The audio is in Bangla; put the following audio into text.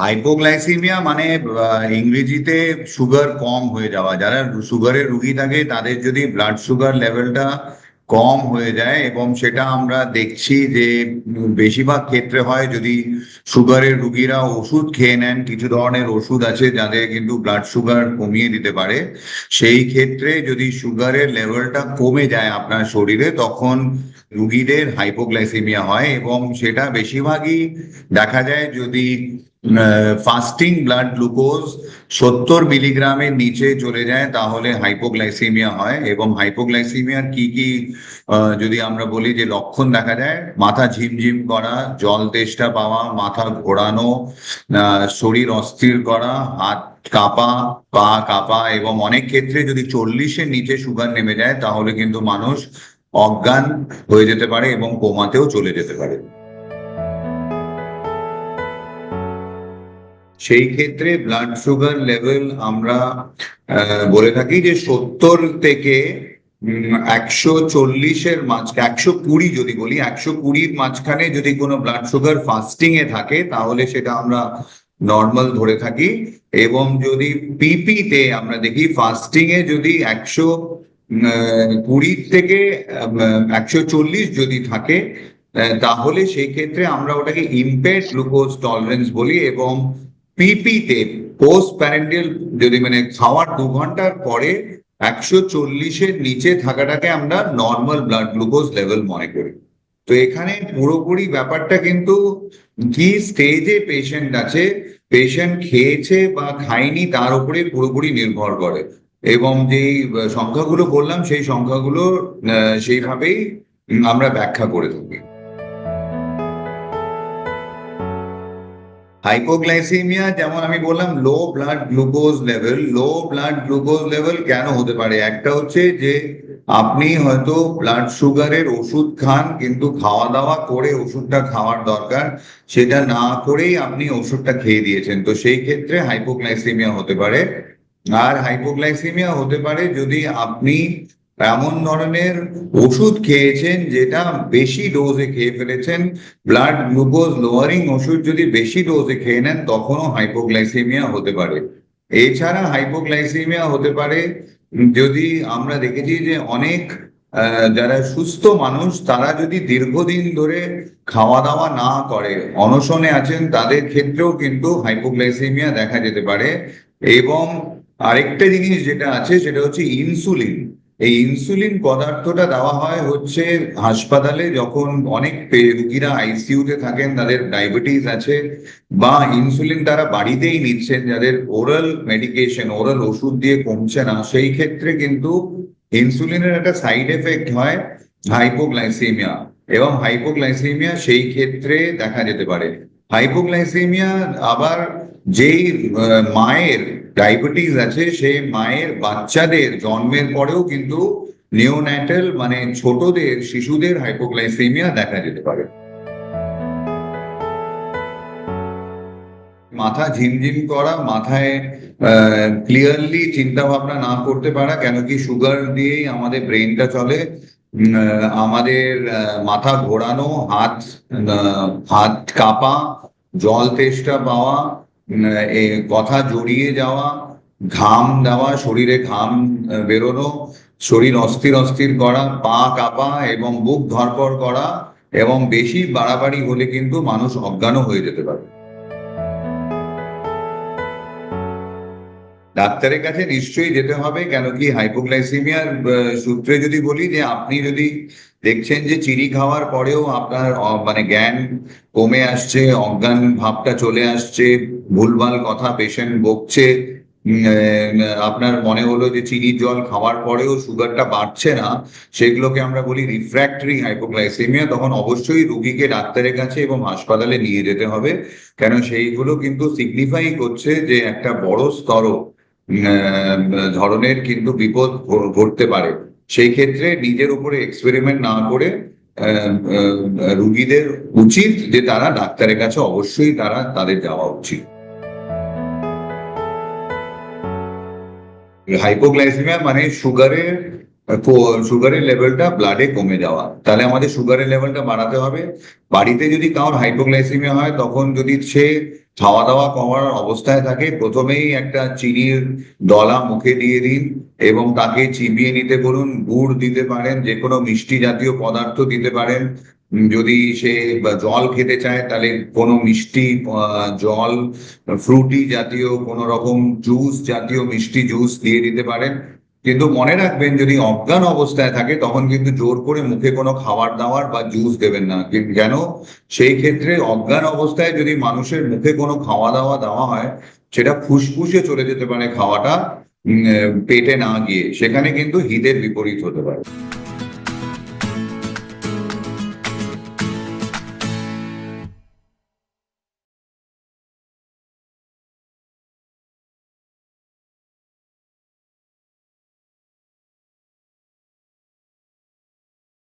হাইপোগ্লাইসিমিয়া মানে ইংরেজিতে সুগার কম হয়ে যাওয়া। যারা সুগারের রুগী থাকে, তাদের যদি ব্লাড সুগার লেভেলটা কম হয়ে যায়, এবং সেটা আমরা দেখছি যে বেশিরভাগ ক্ষেত্রে হয় যদি সুগারের রুগীরা ওষুধ খেয়ে নেন, কিছু ধরনের ওষুধ আছে যাদের কিন্তু ব্লাড সুগার কমিয়ে দিতে পারে। সেই ক্ষেত্রে যদি সুগারের লেভেলটা কমে যায় আপনার শরীরে, তখন রুগীদের হাইপোগ্লাইসিমিয়া হয়, এবং সেটা বেশিরভাগই দেখা যায় যদি ফাস্টিং ব্লাড গ্লুকোজ সত্তর মিলিগ্রামের নিচে চলে যায়, তাহলে হাইপোগ্লাইসেমিয়া হয়। এবং হাইপোগ্লাইসেমিয়ার কি কি যদি আমরা বলি যে লক্ষণ দেখা যায়, মাথা ঝিমঝিম করা, জল তেষ্টা পাওয়া, মাথা ঘোরানো শরীর অস্থির করা, হাত কাঁপা, পা কাঁপা, এবং অনেক ক্ষেত্রে যদি চল্লিশের নিচে সুগার নেমে যায়, তাহলে কিন্তু মানুষ অজ্ঞান হয়ে যেতে পারে এবং কোমাতেও চলে যেতে পারে। সেই ক্ষেত্রে ব্লাড সুগার লেভেল আমরা বলে থাকি যে সত্তর থেকে একশো চল্লিশের মাঝ, একশো কুড়ি যদি বলি, একশো কুড়ির মাঝখানে যদি কোনো ব্লাড সুগার ফাস্টিং এ থাকে, তাহলে সেটা আমরা নর্মাল ধরে থাকি। এবং যদি পিপি তে আমরা দেখি ফাস্টিং এ যদি একশো কুড়ি থেকে একশো চল্লিশ যদি থাকে তাহলে সেই ক্ষেত্রে আমরা ওটাকে ইম্পেয়ার্ড গ্লুকোজ টলারেন্স বলি এবং পিপিতে পোস্ট প্যারেন্টিয়াল যদি মানে খাওয়ার দু ঘণ্টার পরে একশো চল্লিশের নিচে থাকাটাকে আমরা নর্মাল ব্লাড গ্লুকোজ লেভেল মনে করি। তো এখানে পুরোপুরি ব্যাপারটা কিন্তু কি স্টেজে পেশেন্ট আছে পেশেন্ট খেয়েছে বা খায়নি তার উপরে পুরোপুরি নির্ভর করে। এবং যেই সংখ্যাগুলো বললাম সেই সংখ্যাগুলো সেইভাবেই আমরা ব্যাখ্যা করে থাকি। হাইপোগ্লাইসেমিয়া যেমন আমি বললাম low blood glucose level low blood glucose level কেন হতে পারে? একটা হচ্ছে যে, আপনি হয়তো ব্লাড সুগারের ওষুধ খান, কিন্তু খাওয়া দাওয়া করে ওষুধটা খাওয়ার দরকার, সেটা না করেই আপনি ওষুধটা খেয়ে দিয়েছেন। তো সেই ক্ষেত্রে হাইপোগ্লাইসেমিয়া হতে পারে। আর হাইপোগ্লাইসেমিয়া হতে পারে যদি আপনি এমন ধরনের ওষুধ খেয়েছেন যেটা বেশি ডোজে খেয়ে ফেলেছেন। ব্লাড গ্লুকোজ লোয়ারিং ওষুধ যদি বেশি ডোজে খেয়ে নেন, তখনও হাইপোগ্লাইসেমিয়া হতে পারে। এছাড়া হাইপোগ্লাইসেমিয়া হতে পারে যদি আমরা দেখেছি যে অনেক যারা সুস্থ মানুষ, তারা যদি দীর্ঘদিন ধরে খাওয়া দাওয়া না করে, অনশনে আছেন, তাদের ক্ষেত্রেও কিন্তু হাইপোগ্লাইসেমিয়া দেখা যেতে পারে। এবং আরেকটা জিনিস যেটা আছে, সেটা হচ্ছে ইনসুলিন এই ইনসুলিন পদার্থটা দেওয়া হয় হচ্ছে হাসপাতালে যখন অনেক রুগীরা আইসিইউতে থাকেন, তাদের ডায়াবেটিস আছে বা ইনসুলিন তারা বাড়িতেই নিচ্ছেন, যাদের ওরাল মেডিকেশন ওরাল ওষুধ দিয়ে কমছে না, সেই ক্ষেত্রে কিন্তু ইনসুলিনের একটা সাইড এফেক্ট হয় হাইপোগ্লাইসেমিয়া এবং হাইপোগ্লাইসেমিয়া সেই ক্ষেত্রে দেখা যেতে পারে। হাইপোগ্লাইসেমিয়া আবার যেই মায়ের ডায়াবেটিস আছে সেই মায়ের বাচ্চাদের জন্মের পরেও কিন্তু নিওন্যাটাল মানে ছোটদের, শিশুদের হাইপোগ্লাইসেমিয়া দেখা যেতে পারে। মাথা ঝিমঝিম করা, মাথায় ক্লিয়ারলি চিন্তা ভাবনা না করতে পারা, কেন কি সুগার দিয়েই আমাদের ব্রেনটা চলে। আমাদের মাথা ঘোরানো, হাত হাত কাঁপা, জল তেষ্টা পাওয়া কথা জড়িয়ে যাওয়া, ঘাম দেওয়া, শরীরে ঘাম বেরোনো, শরীর অস্থির অস্থির করা, পা কাঁপা এবং বুক ধরপড় করা এবং বেশি বাড়াবাড়ি হলে কিন্তু মানুষ অজ্ঞানও হয়ে যেতে পারে। ডাক্তারের কাছে নিশ্চয়ই যেতে হবে, কেন কি হাইপোগ্লাইসিমিয়ার সূত্রে যদি বলি যে আপনি যদি দেখছেন যে চিনি খাওয়ার পরেও আপনার মানে জ্ঞান কমে আসছে, অজ্ঞান ভাবটা চলে আসছে, ভুলভাল কথা পেশেন্ট বকছে আপনার মনে হলো যে চিনির জল খাওয়ার পরেও সুগারটা বাড়ছে না, সেগুলোকে আমরা বলি রিফ্র্যাক্টরি হাইপোগ্লাইসেমিয়া তখন অবশ্যই রুগীকে ডাক্তারের কাছে এবং হাসপাতালে নিয়ে যেতে হবে, কেন সেইগুলো কিন্তু সিগনিফাই করছে যে একটা বড় স্তর ধরনের কিন্তু বিপদ ঘটতে পারে। সেই ক্ষেত্রে নিজের উপরে এক্সপেরিমেন্ট না করে রুগীদের উচিত যে তারা ডাক্তারের কাছে অবশ্যই তারা তাদের যাওয়া উচিত। হাইপোগ্লাইসিমিয়া মানে সুগারের সুগারের লেভেলটা ব্লাডে কমে যাওয়া। তাহলে আমাদের সুগারের লেভেলটা বাড়াতে হবে। বাড়িতে যদি কারোর হাইপোগ্লাইসিমিয়া হয়, তখন যদি সে খাওয়া দাওয়া কমার অবস্থায় থাকে, প্রথমেই একটা চিনির দলা মুখে দিয়ে দিন এবং তাকে চিবিয়ে নিতে বলুন, গুড় দিতে পারেন যে কোনো মিষ্টি জাতীয় পদার্থ দিতে পারেন। যদি সে জল খেতে চায়, তাহলে কোনো মিষ্টি জল ফ্রুটি জাতীয় কোনো রকম জুস জাতীয় মিষ্টি জুস দিয়ে দিতে পারেন। কিন্তু মনে রাখবেন, যদি অজ্ঞান অবস্থায় থাকে, তখন কিন্তু জোর করে মুখে কোনো খাবার দাবার বা জুস দেবেন না। কেন? সেই ক্ষেত্রে অজ্ঞান অবস্থায় যদি মানুষের মুখে কোনো খাওয়া দাওয়া দেওয়া হয়, সেটা ফুসফুসে চলে যেতে পারে খাওয়াটা পেটে না গিয়ে। সেখানে কিন্তু হিতের বিপরীত হতে পারে।